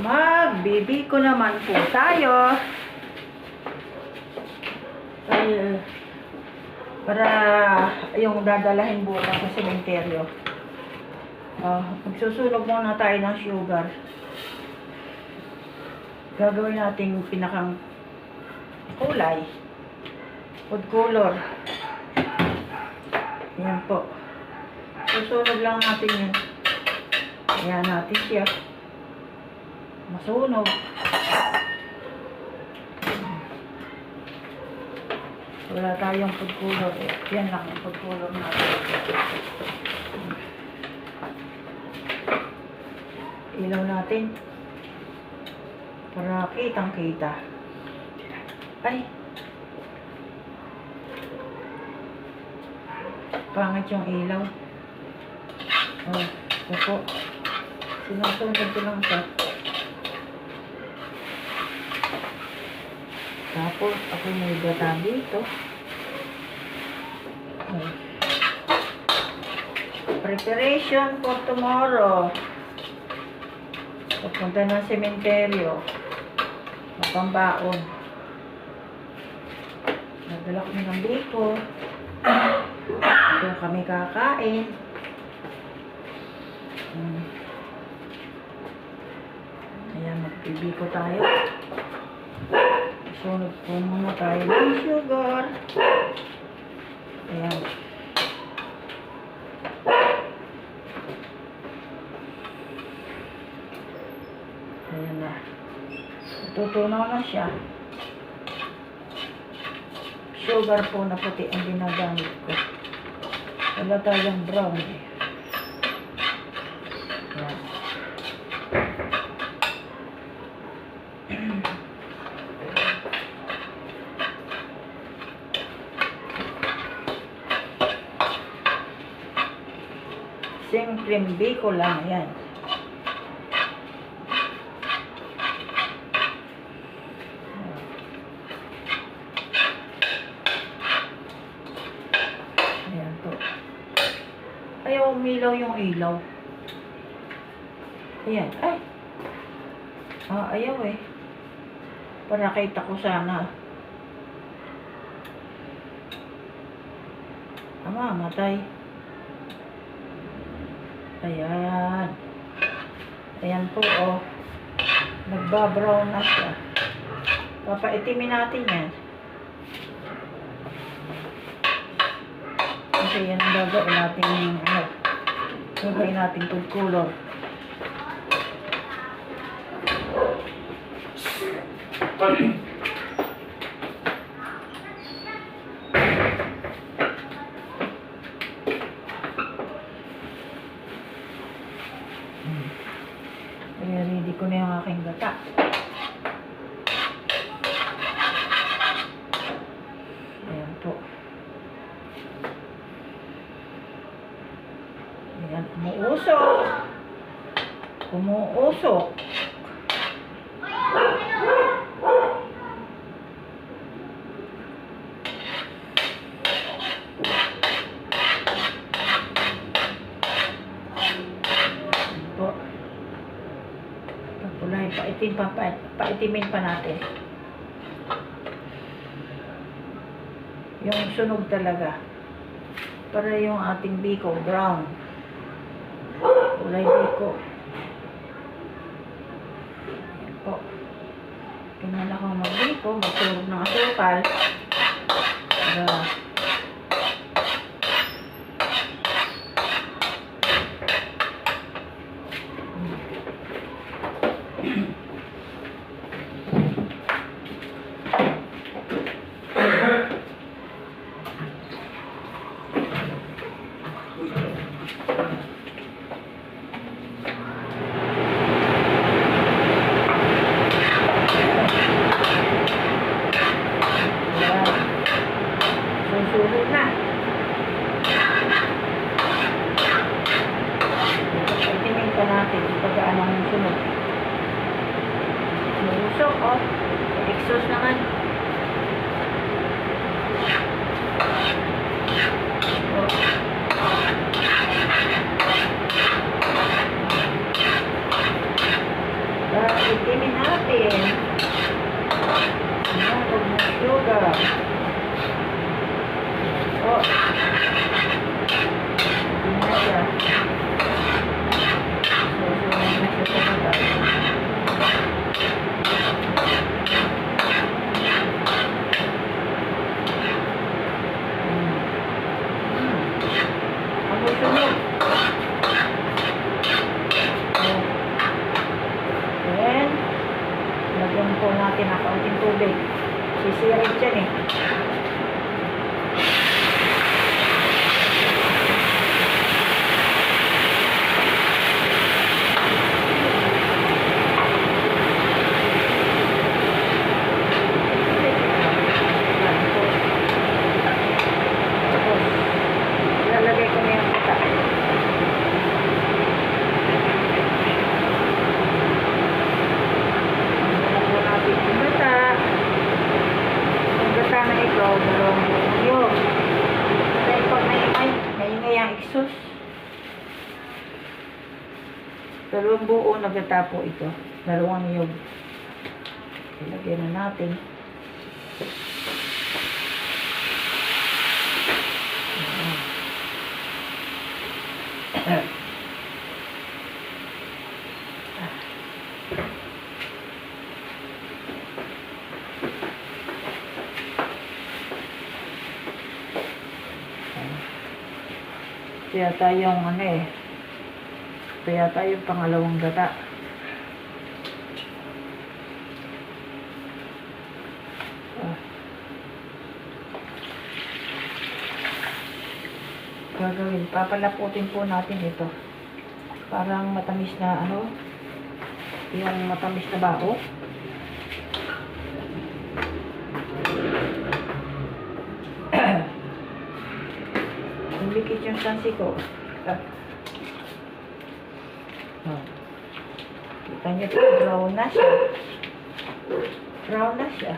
Magbibi ko naman po tayo. Ay, para yung dadalahin bukas sa sementeryo. Ah, magsusunog muna tayo ng sugar. Gagawin natin pinakang kulay. Food color. Yan po. Susunog lang natin yan. Ayan natin siya. Masunog. Wala tayong food color. Eh. Yan lang yung food color natin. Ilaw natin. Para kitang kita. Ay! Pangit yung ilaw. Oh, ito po. Sinusunod ko lang siya. Tapos, ako may gata dito. Preparation for tomorrow. Papunta ng sementeryo. Mapambaon. Nadala kami ng biko. Doon kami kakain. Hmm. Ayan, magbibiko tayo. Po muna tayo ng sugar. Ayan. Ayan na. Natutunaw na siya. Sugar po na puti ang ginagamit ko. Wala tayong brown eh. Ayan. Simpleng biko lang yan. Ayan po. Ayaw umilaw yung ilaw. Ayan. Ay! Ah, ayaw eh. Para kita ko sana. Ama, matay. Ayan. Ayan po, oh. Nagbabrown na siya. Papaitimin natin yan. Kasi yan ang gagawin natin yung ano. Gagawin natin food color. Kaya ready ko na yung aking gata. Ayan po. Ayan, umuusok. Umuusok. Pagkulay, paitim pa, pa, paitimin pa natin. Yung sunog talaga. Para yung ating biko, brown. Kulay biko. Ayan po. Tingnan ako magbiko, magsunog ng asukal. Para Ayan. Susunod na. Tingin pa natin kung gaano ang sunog. Lumusok, oh. Exhaust naman. Oh. Para itinin natin. Ayan, huwag na sugar. Oh. Hindi na siya. So, so, na siya sa baba. Ang susunod. Oh. Then, lagyan po natin ang kaunting tubig. Sisirit yan eh. Tapos, lalagay ko na yung kata. Wala po natin yung gata. Yung gata na ito, dalawang buong yun. Dahil pag may ay, may ingay ang exhaust. Dalawang buo na gata po ito. Dalawang yun. Ilagay na natin. Ito yata yung ano eh. Ito yata yung pangalawang gata. Ah. Gagawin. Papalaputin po natin ito. Parang matamis na ano. Yung matamis na bao. Umikit yung sansi ko. Ah. Oh. Kita brown na siya. Brown na siya.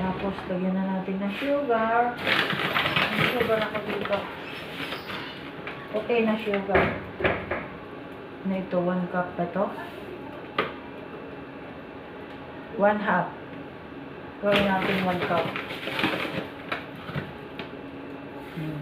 Tapos, lagyan na natin ng sugar. Ang sugar ako dito. Okay na sugar. Na ito, one cup na to. One half. Gawin natin one cup. Hmm.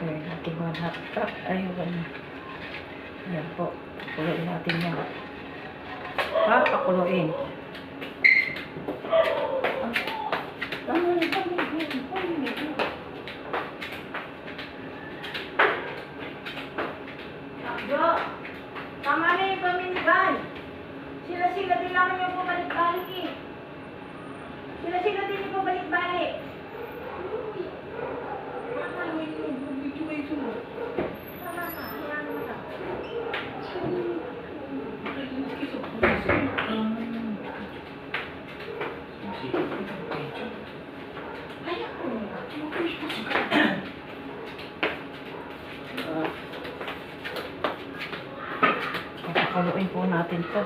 Gawin natin one half cup. Ay, one. Yan po. Pakuluin natin yan. Ha? Pakuluin. Ah. Tama na, tama na, tama na. Jo, tama na yung paminigay. Sila-sila din lang yung pabalik-balik eh. Sila-sila din yung pabalik-balik. Tama na Pakakaluin po natin to.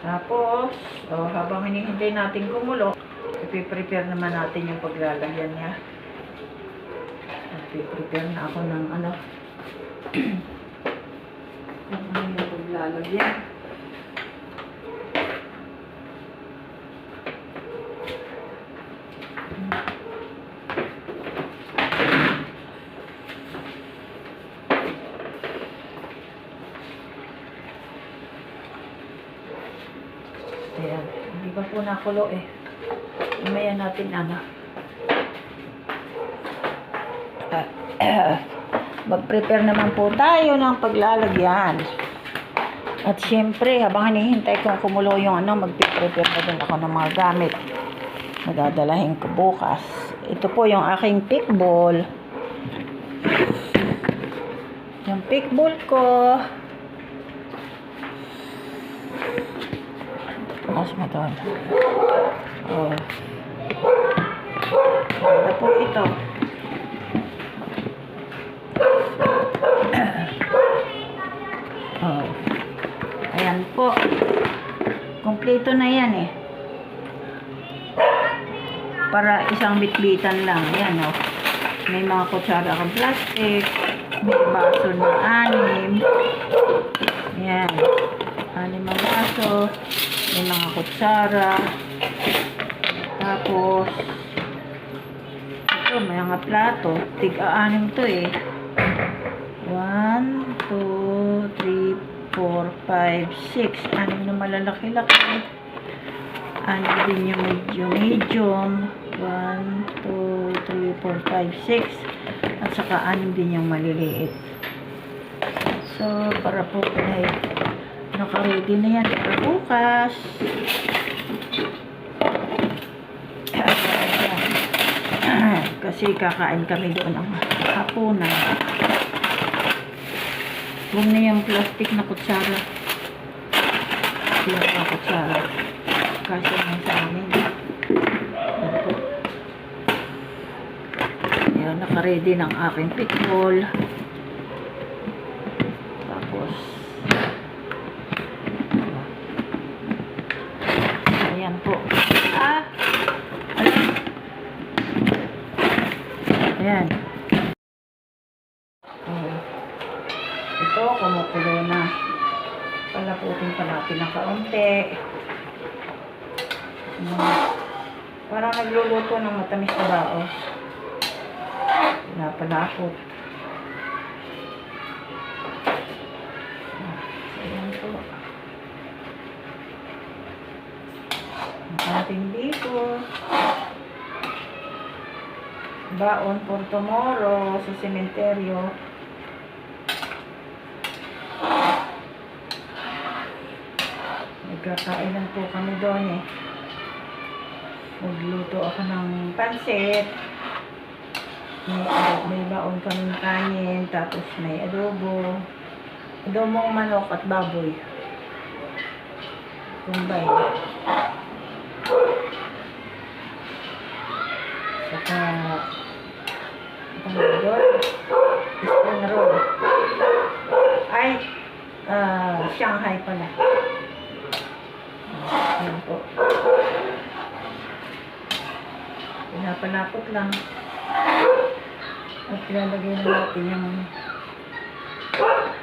Tapos, oh, habang hinihintay natin kumulo, ipiprepare naman natin yung paglalagyan niya. Ipiprepare na ako ng ano. ano yung paglalagyan. Ayan. Hindi nakulo eh. Mamaya natin ano. Mag-prepare naman po tayo ng paglalagyan. At syempre, habang hinihintay kong kumulo yung ano, mag-prepare na din ako ng mga gamit. Madadalahin ko bukas. Ito po yung aking pick ball. Yung pick ball ko. Mo doon. Oh. Ganda po ito. oh. Ayan po. Kompleto na yan eh. Para isang bitbitan lang. Ayan oh. May mga kutsara kang plastic. May baso na anim. Ayan. Anim ang baso. May mga kutsara. Tapos, ito, may mga plato. Tig-aanim to eh. 1, 2, 3, 4, 5, 6. Anim na malalaki-laki. Anim din yung medyo medium. 1, 2, 3, 4, 5, 6. At saka anim din yung maliliit. So, para po ay naka-ready na yan para bukas. Kasi kakain kami doon ng hapunan. Huwag na yung plastic na kutsara. Yung mga kutsara. Kasi na sa amin. Ayan, naka-ready ng aking pitball. Tapos, ayan po. Ah! Ayan. Ayan. Oh. Ito, kumukulo na. Palaputin pa natin ng kaunti. Hmm. Parang nagluluto ng matamis na bao. Pinapalapot. Ah, Ayan po. Ang ating dito. Baon for tomorrow sa sementeryo. Nagkakainan po kami doon eh. Nagluto ako ng pansit. May, may baon kaming kanin, tapos may adobo. Adobong manok at baboy. Kumbay. Saka, ano doon? Spring roll. Ay, ah, Shanghai pala. Ayan po. Pinapalapot lang. At ilalagay na natin yung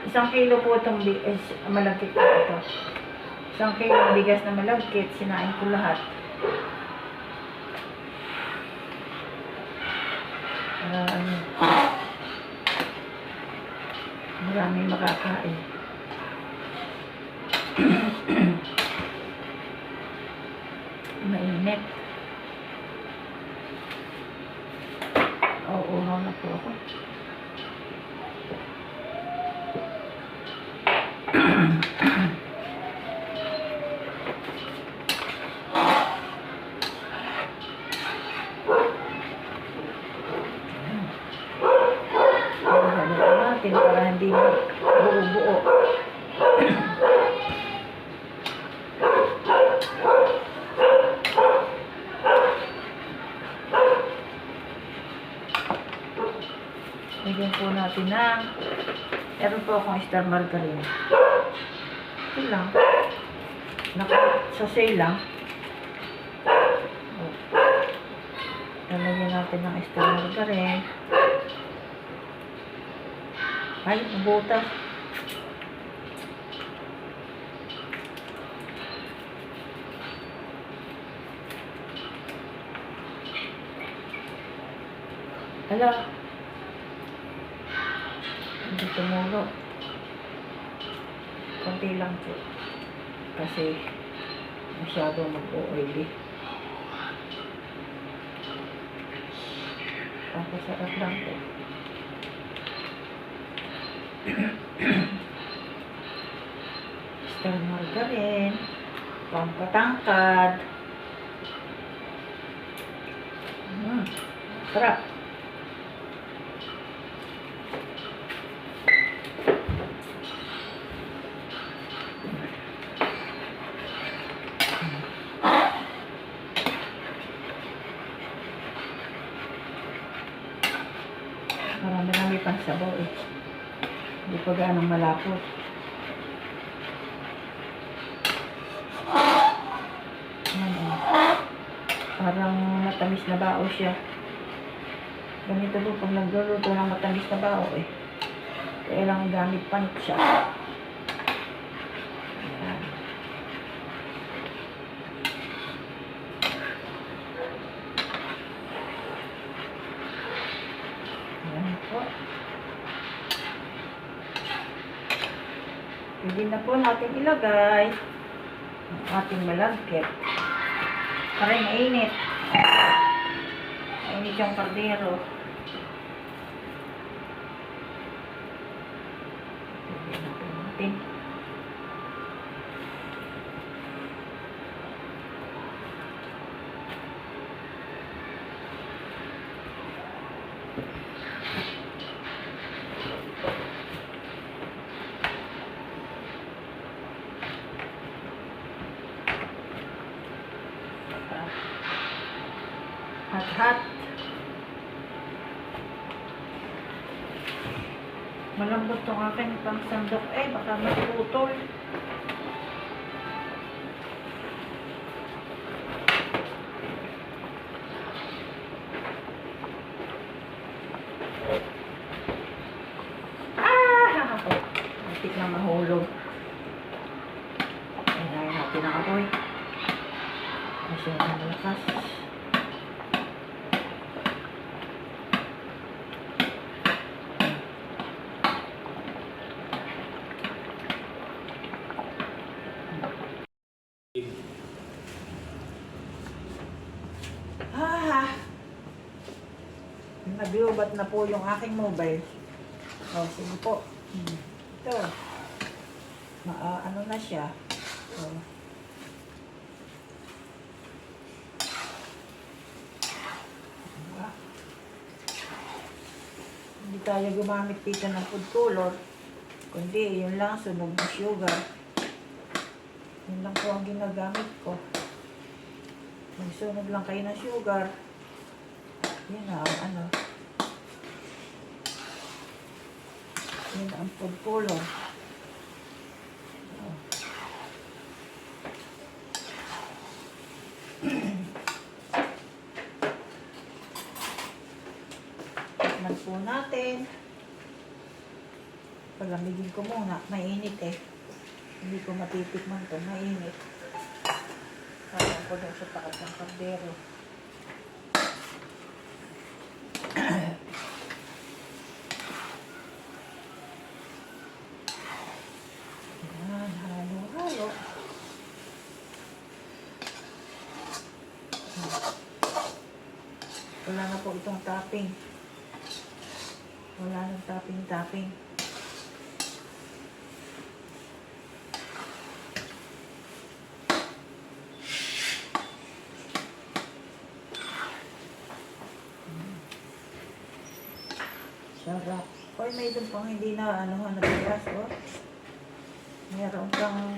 isang kilo po itong bigas, malagkit po ito. Isang kilo bigas na malagkit, sinain ko lahat. Para ano, maraming makakain. 我要换 star margarine. Ito lang. Naka, sa sale lang. Oh. Lalagyan natin ng star margarine. Ay, nabutas. Hala. Hindi tumulo. Konti lang po. Kasi masyado mag-oily. Tapos sarap lang po. Star margarine. Pampatangkad. Mm, sarap. Pang sabaw eh. Hindi pa ganong malapot. Ayan oh. Parang matamis na bao siya. Ganito po pag nagluluto ng matamis na bao eh. Kailangan gamit panit siya. Ayan. Ayan po. Pwede na po natin ilagay ang ating malagkit. Para mainit. Mainit yung kardero. Po natin. Hat-hat. Malambot tong aking pang sandok eh. Baka matutol. Ah! Muntik na mahulog. Kailangan natin ang apoy. Kasi ang na po yung aking mobile. Oh, sige po. Ito. Ma ah, ano na siya. Oh. Diba? Hindi tayo gumamit dito ng food color. Kundi, yun lang, sunog na sugar. Yun lang po ang ginagamit ko. Magsunog lang kayo ng sugar. Yan na ano. Yan ang color. Oh. Tikman po natin. Palamigin ko muna. Mainit eh. Hindi ko matitikman to. Mainit. Kaya ko daw sa takat ng kardero. Yan, halo-halo. Wala na po itong topping. Wala nang topping-topping. Sarap. Oy, may doon pang hindi na ano na bigas, oh. Meron kang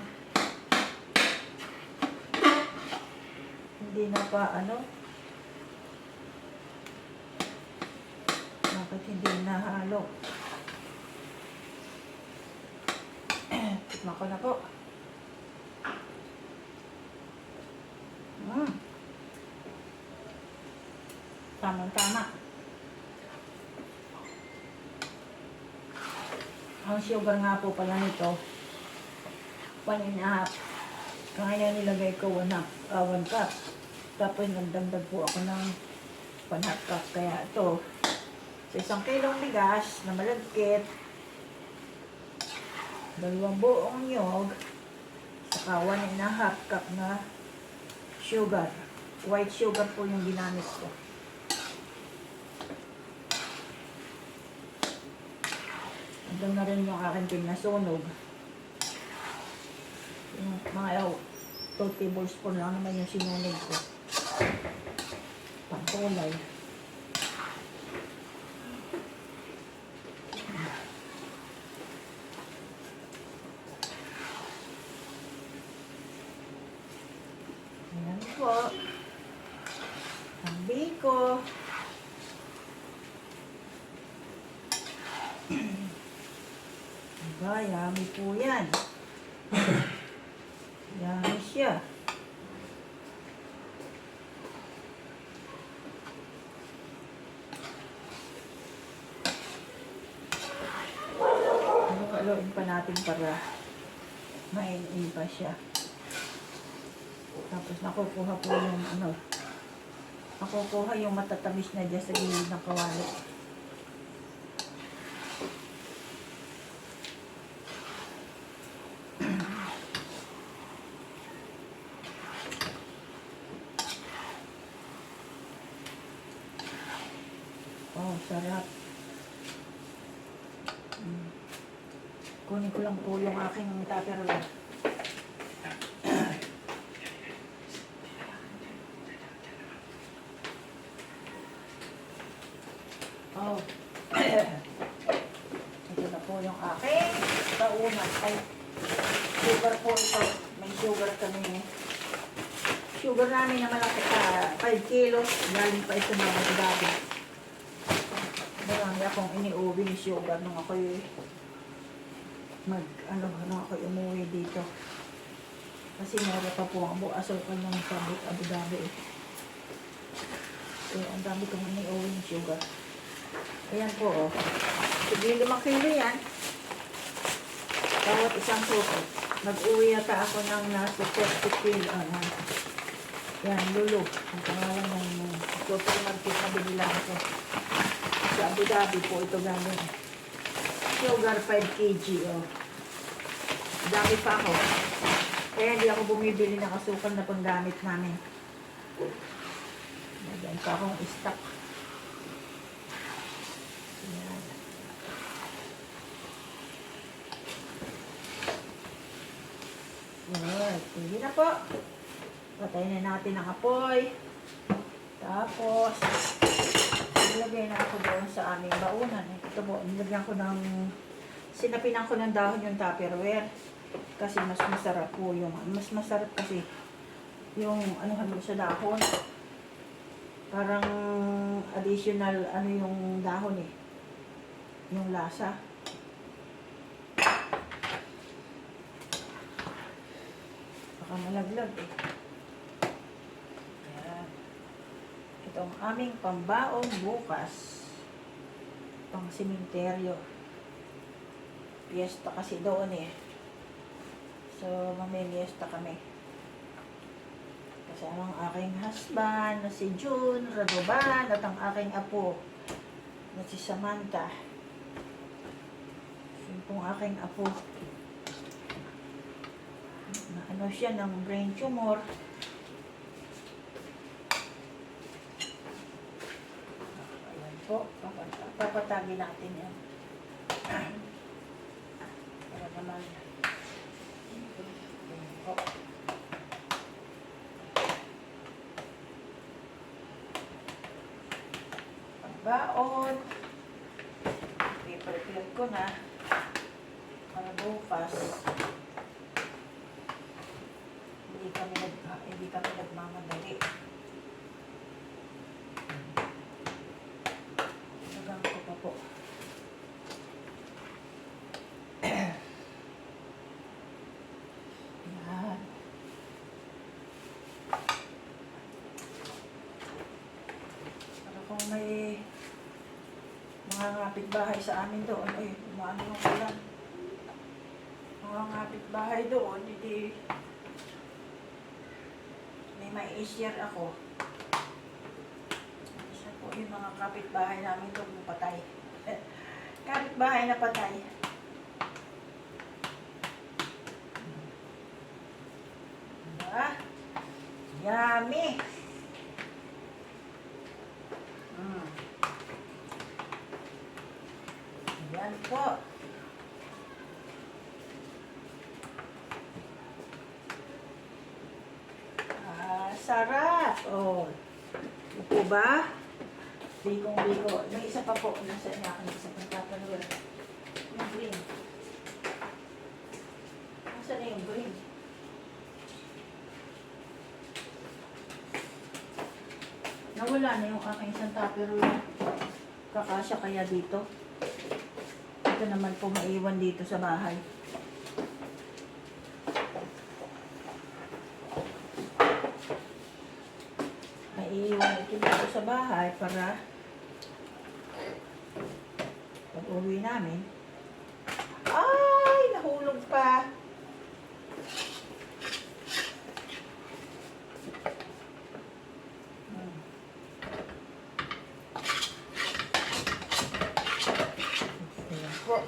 hindi na pa ano. Bakit hindi nahalo? Tikman ko na po. Mm. Tamang-tama. Ang sugar nga po pala nito, one and a half. Kaya nilagay ko one half, uh, one cup. Tapos nagdagdag po ako ng one half cup. Kaya ito, sa isang kilong bigas na malagkit, dalawang buong nyog, saka one and a half cup na sugar. White sugar po yung ginamit ko. Doon na rin yung aking pinasunog. Yung mga 2 tablespoon lang naman yung sinunog ko. Pangkulay. Ayan po. Ang biko. Ay, yummy po yan. Yummy siya. Ano haluin pa natin para mainin pa siya. Tapos nakukuha po yung ano, nakukuha yung matatamis na dyan sa gilid ng kawali. Oh, sarap. Mm. Kunin ko lang po yung aking tupperware. Oh. Ito na po yung aking taunan. Ay, sugar po ito. May sugar kami. Sugar namin na malaki pa. 5 kilos. Galing pa ito mga gabi. Marami akong ni sugar nung ako'y mag, ano, nung ako'y umuwi dito. Kasi mura pa po ang buasol ko ng sabit Abu Dhabi eh. Kaya ang dami kong ni sugar. Ayan po, oh. Sige, limang kilo yan. Bawat isang suko. Nag-uwi yata ako ng nasa 30 kilo. Ano. Yan, Lulu. Ang pangalan ng supermarket na binila ako. Dhabi po ito galing. Sugar 5 kg, oh. Dami pa ako. Kaya hindi ako bumibili ng asukal na panggamit namin. Nagyan pa akong stock. Yan. Yan. Sige na po. Patayin na natin ang apoy. Tapos, nilagay na ako doon sa aming baunan. Ito po, nilagyan ko ng, sinapinan ko ng dahon yung tupperware. Kasi mas masarap po yung, mas masarap kasi yung ano mo sa dahon. Parang additional ano yung dahon eh. Yung lasa. Baka malaglag eh. Ayan. Ito aming pambaong bukas. Pang simenteryo. Piyesta kasi doon eh. So, mamimiesta kami. Kasama ang aking husband na si June Radoban at ang aking apo na si Samantha. Yung pong aking apo na ano siya ng brain tumor. Ayan po, papat- papatagi natin yan. Para naman. Po. Pagbaon. I-prepare ko na para bukas. Hindi kami nag hindi kami nagmamadali. Nagang ko pa po. Yan. Para kung may mga kapitbahay sa amin doon, ay, umaano yung ulan. Mga kapitbahay doon, hindi may mai-share ako. Isa po yung mga kapitbahay namin doon patay. kapitbahay na patay. Diba? Yummy! Mm. Yan po. Ah, sarap. Oh. Upo ba? Bigong bigo. May isa pa po. Nasa niya akin isa pang tatanwil. Yung green. Nasa na yung green? Nawala na yung aking isang tupperware. Kakasya kaya dito. Ito naman po maiwan dito sa bahay. Maiiwan ito dito sa bahay para pag uwi namin. Ay! Nahulog pa! Hmm. Ayan po.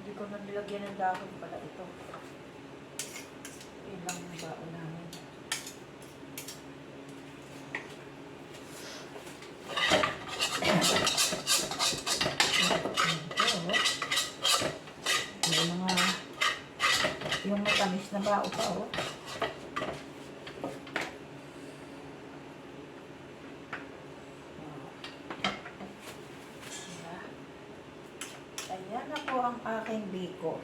Hindi ko na dahon pala ito. Ilang baon namin. Ito. May mga yung matamis na bao pa, oh. Diba? Ayan na po ang aking biko.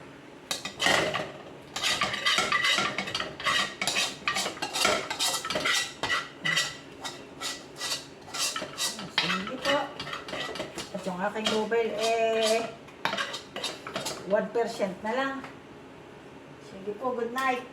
Sige po. At yung aking mobile, eh, 1% na lang. Sige po, good night.